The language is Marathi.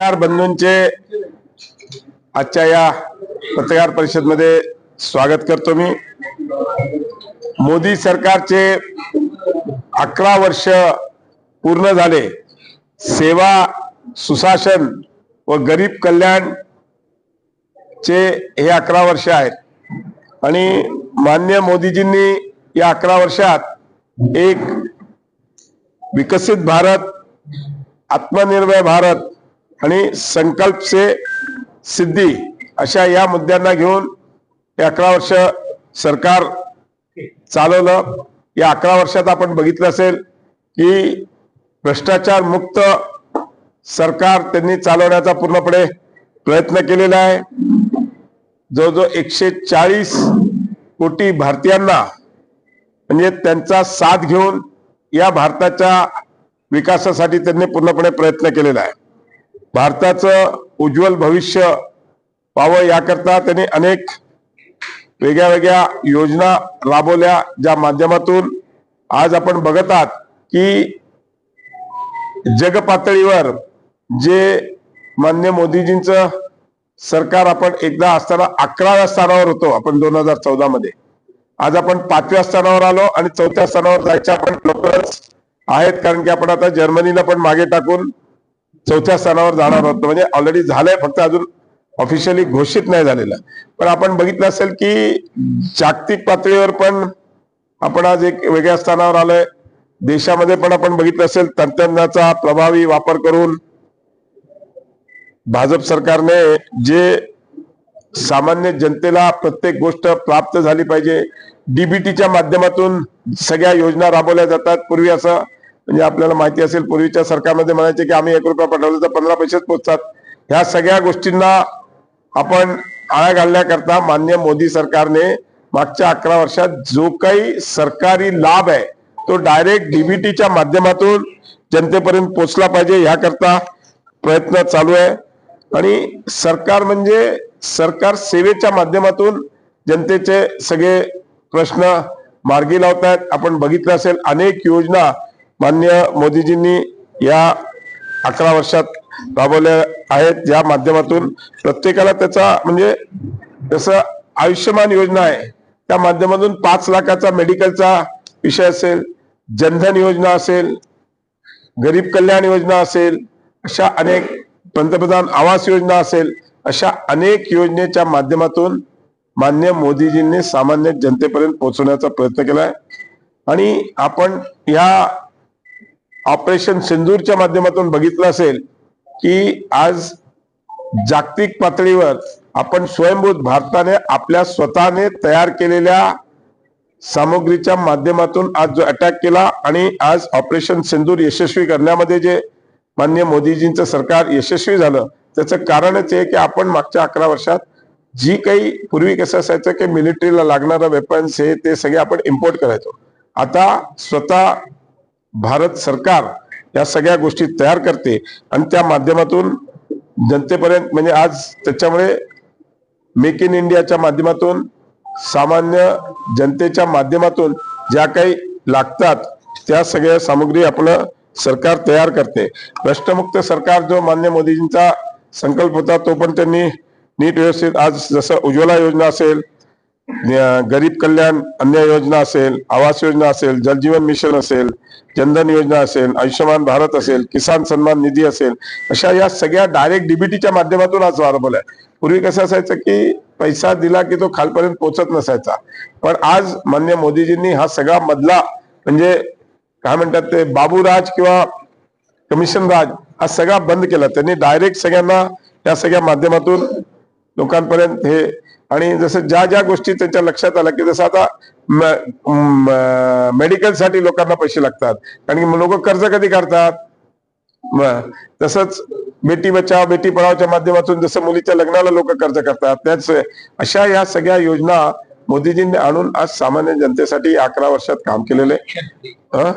पत्रकार बंधूंचे. आजच्या या पत्रकार परिषदमध्ये स्वागत करतो मी. मोदी सरकारचे अकरा वर्ष पूर्ण झाले. सेवा सुशासन व गरीब कल्याण चे हे अकरा वर्ष आहेत. आणि मान्य मोदीजींनी या अकरा वर्षात एक विकसित भारत आत्मनिर्भर भारत आणि संकल्प से सिद्धी अशा या मुद्द्यांना घेऊन हे अकरा वर्ष सरकार चालवलं. या अकरा वर्षात आपण बघितलं असेल की भ्रष्टाचार मुक्त सरकार त्यांनी चालवण्याचा पूर्णपणे प्रयत्न केलेला आहे. जवळजवळ एकशे चाळीस कोटी भारतीयांना म्हणजे त्यांचा साथ घेऊन या भारताच्या विकासासाठी त्यांनी पूर्णपणे प्रयत्न केलेला आहे. भारताचं उज्ज्वल भविष्य व्हावं याकरता त्यांनी अनेक वेगळ्या वेगळ्या योजना राबवल्या ज्या माध्यमातून आज आपण बघत आहात की जग पातळीवर जे मान्य मोदीजींचं सरकार आपण एकदा असताना अकराव्या स्थानावर होतो आपण दोन हजार चौदा मध्ये. आज आपण पाचव्या स्थानावर आलो आणि चौथ्या स्थानावर जायच्या आपण लवकरच आहेत कारण की आपण आता जर्मनीला पण मागे टाकून चौथ्या स्थानावर जाणार होतं म्हणजे ऑलरेडी झालंय फक्त अजून ऑफिशियली घोषित नाही झालेलं पण आपण बघितलं असेल की जागतिक पातळीवर पण आपण आज एक वेगळ्या स्थानावर आलोय. देशामध्ये पण आपण बघितलं असेल तंत्रज्ञानाचा प्रभावी वापर करून भाजप सरकारने जे सामान्य जनतेला प्रत्येक गोष्ट प्राप्त झाली पाहिजे डीबीटीच्या माध्यमातून सगळ्या योजना राबवल्या जातात. पूर्वी असं म्हणजे आपल्याला माहिती असेल पूर्वीच्या सरकारमध्ये म्हणायचे की आम्ही एक रुपया पाठवलं तर पंधरा पैसेच पोचतात ह्या सगळ्या गोष्टींना आपण आळा घालण्याकरता मान्य मोदी सरकारने मागच्या अकरा वर्षात जो काही सरकारी लाभ आहे तो डायरेक्ट डीबीटीच्या माध्यमातून जनतेपर्यंत पोचला पाहिजे ह्याकरता प्रयत्न चालू आहे. आणि सरकार म्हणजे सरकार सेवेच्या माध्यमातून जनतेचे सगळे प्रश्न मार्गी लावतायत. आपण बघितलं असेल अनेक योजना मान्य मोदीजींनी या अकरा वर्षात राबवल्या आहेत. या माध्यमातून प्रत्येकाला त्याचा म्हणजे जसं आयुष्यमान योजना आहे त्या माध्यमातून पाच लाखाचा मेडिकलचा विषय असेल जनधन योजना असेल गरीब कल्याण योजना असेल अशा अनेक पंतप्रधान आवास योजना असेल अशा अनेक योजनेच्या माध्यमातून मान्य मोदीजींनी सामान्य जनतेपर्यंत पोहोचवण्याचा प्रयत्न केलाय. आणि आपण या ऑपरेशन सिंदूरच्या माध्यमातून बघितलं असेल की आज जागतिक पातळीवर आपण स्वयंभूत भारताने आपल्या स्वतःने तयार केलेल्या सामग्रीच्या माध्यमातून आज जो अटॅक केला आणि आज ऑपरेशन सिंदूर यशस्वी करण्यामध्ये जे मान्य मोदीजींचं सरकार यशस्वी झालं त्याचं कारणच आहे की आपण मागच्या अकरा वर्षात जी काही पूर्वी कसं असायचं की मिलिटरीला लागणारं वेपन्स हे ते सगळे आपण इम्पोर्ट करायचो. आता स्वतः भारत सरकार या सगळ्या गोष्टी तयार करते आणि त्या माध्यमातून जनतेपर्यंत म्हणजे आज त्याच्यामुळे मेक इन इंडियाच्या माध्यमातून सामान्य जनतेच्या माध्यमातून ज्या काही लागतात त्या सगळ्या सामुग्री आपलं सरकार तयार करते. भ्रष्टमुक्त सरकार जो मान्य मोदीजींचा संकल्प होता तो पण त्यांनी नीट व्यवस्थित आज जसं उज्ज्वला योजना असेल गरीब कल्याण अन्य योजना असेल आवास योजना असेल जलजीवन मिशन असेल जनधन योजना असेल आयुष्यमान भारत असेल किसान सन्मान निधी असेल अशा या सगळ्या डायरेक्ट डीबीटीच्या माध्यमातून आज राबवलाय पूर्वी कसं असायचं की पैसा दिला की तो खालपर्यंत पोहोचत नसायचा. पण आज मान्य मोदीजींनी हा सगळा मधला म्हणजे काय म्हणतात ते बाबूराज किंवा कमिशन राज हा सगळा बंद केला. त्यांनी डायरेक्ट सगळ्यांना या सगळ्या माध्यमातून लोकांपर्यंत हे आणि जसं ज्या ज्या गोष्टी त्यांच्या लक्षात आल्या की जसं आता मेडिकलसाठी लोकांना पैसे लागतात कारण की लोक कर्ज कधी काढतात? तसंच बेटी बचाव बेटी पढावच्या माध्यमातून जसं मुलीच्या लग्नाला लोक कर्ज करतात त्याच अशा या सगळ्या योजना मोदीजींनी आणून आज सामान्य जनतेसाठी अकरा वर्षात काम केलेले आहे.